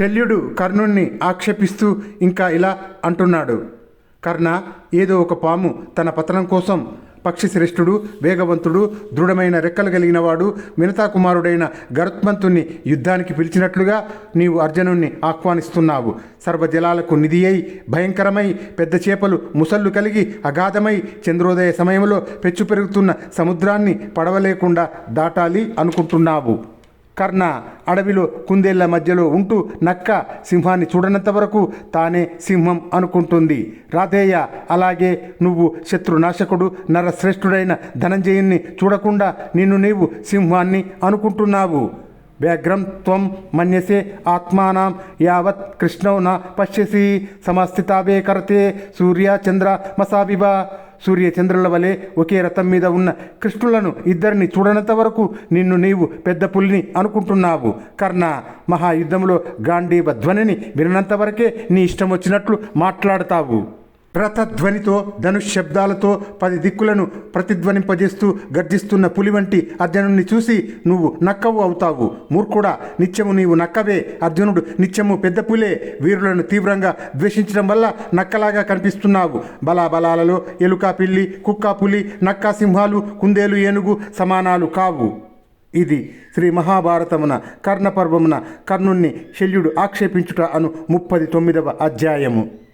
శల్యుడు కర్ణుణ్ణి ఆక్షేపిస్తూ ఇంకా ఇలా అంటున్నాడు. కర్ణ ఏదో ఒక పాము తన పతనం కోసం పక్షిశ్రేష్ఠుడు వేగవంతుడు దృఢమైన రెక్కలు కలిగినవాడు మినతా కుమారుడైన గరుత్మంతుణ్ణి యుద్ధానికి పిలిచినట్లుగా నీవు అర్జునుణ్ణి ఆహ్వానిస్తున్నావు. సర్వజలాలకు నిధి అయి భయంకరమై పెద్ద చేపలు ముసళ్ళు కలిగి అగాధమై చంద్రోదయ సమయంలో పెచ్చు పెరుగుతున్న సముద్రాన్ని పడవలేకుండా దాటాలి అనుకుంటున్నావు. కర్ణ అడవిలో కుందేళ్ళ మధ్యలో ఉంటూ నక్క సింహాన్ని చూడనంత వరకు తానే సింహం అనుకుంటుంది. రాధేయ అలాగే నువ్వు శత్రునాశకుడు నరశ్రేష్ఠుడైన ధనంజయుణ్ణి చూడకుండా నిన్ను నీవు సింహాన్ని అనుకుంటున్నావు. వ్యాఘ్రం త్వం మన్యసే ఆత్మానం యావత్ కృష్ణౌ నా పశ్యసి సమస్థితావే కరతే సూర్య చంద్ర మసావివ సూర్య చంద్రుల వలె ఒకే రథం మీద ఉన్న కృష్ణులను ఇద్దరిని చూడనంత వరకు నిన్ను నీవు పెద్ద పులిని అనుకుంటున్నావు. కర్ణ మహాయుద్ధంలో గాంధీవ ధ్వనిని వినంత వరకే నీ ఇష్టం వచ్చినట్లు మాట్లాడతావు. రథధ్వనితో ధనుష్ శబ్దాలతో పది దిక్కులను ప్రతిధ్వనింపజేస్తూ గర్జిస్తున్న పులి వంటి అర్జునుడిని చూసి నువ్వు నక్కవు అవుతావు. మూర్ఖుడా నిత్యము నీవు నక్కవే. అర్జునుడు నిత్యము పెద్ద పులే. వీరులను తీవ్రంగా ద్వేషించడం వల్ల నక్కలాగా కనిపిస్తున్నావు. బలాబలాలలో ఎలుక పిల్లి కుక్క పులి నక్క సింహాలు కుందేలు ఏనుగు సమానాలు కావు. ఇది శ్రీ మహాభారతమున కర్ణపర్వమున కర్ణుణ్ణి శల్యుడు ఆక్షేపించుట అను ముప్పది తొమ్మిదవ అధ్యాయము.